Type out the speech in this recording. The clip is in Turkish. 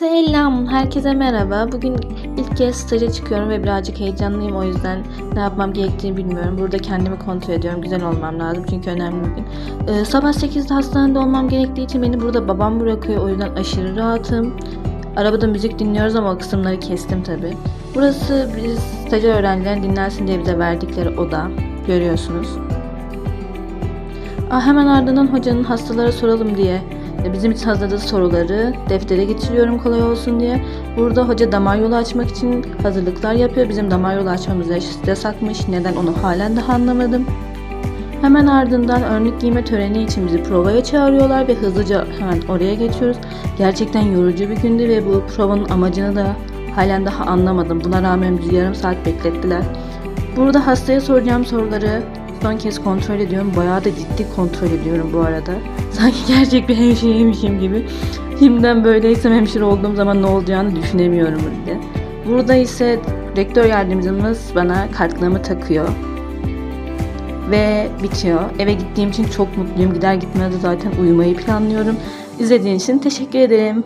Selam, herkese merhaba. Bugün ilk kez staja çıkıyorum ve birazcık heyecanlıyım. O yüzden ne yapmam gerektiğini bilmiyorum. Burada kendimi kontrol ediyorum. Güzel olmam lazım çünkü önemli bir gün. Ee, sabah 8'de hastanede olmam gerektiği için beni burada babam bırakıyor. O yüzden aşırı rahatım. Arabada müzik dinliyoruz ama o kısımları kestim tabi. Burası biz stajyer öğrencilerin dinlensin diye bize verdikleri oda. Görüyorsunuz. Aa, hemen ardından hocanın hastalara soralım diye bizim için hazırladığı soruları deftere geçiriyorum kolay olsun diye. Burada hoca damar yolu açmak için hazırlıklar yapıyor. Bizim damar yolu açmamız yaş- yasakmış. Neden onu halen daha anlamadım. Hemen ardından örnek giyme töreni için bizi provaya çağırıyorlar ve hızlıca hemen oraya geçiyoruz. Gerçekten yorucu bir gündü ve bu provanın amacını da halen daha anlamadım. Buna rağmen bizi yarım saat beklettiler. Burada hastaya soracağım soruları son kez kontrol ediyorum. Bayağı da ciddi kontrol ediyorum bu arada. Sanki gerçek bir hemşireymişim gibi. Şimdiden böyleysem hemşire olduğum zaman ne olacağını düşünemiyorum bile. Burada ise rektör yardımcımız bana kartlarımı takıyor. Ve bitiyor. Eve gittiğim için çok mutluyum. Gider gitmez de zaten uyumayı planlıyorum. İzlediğin için teşekkür ederim.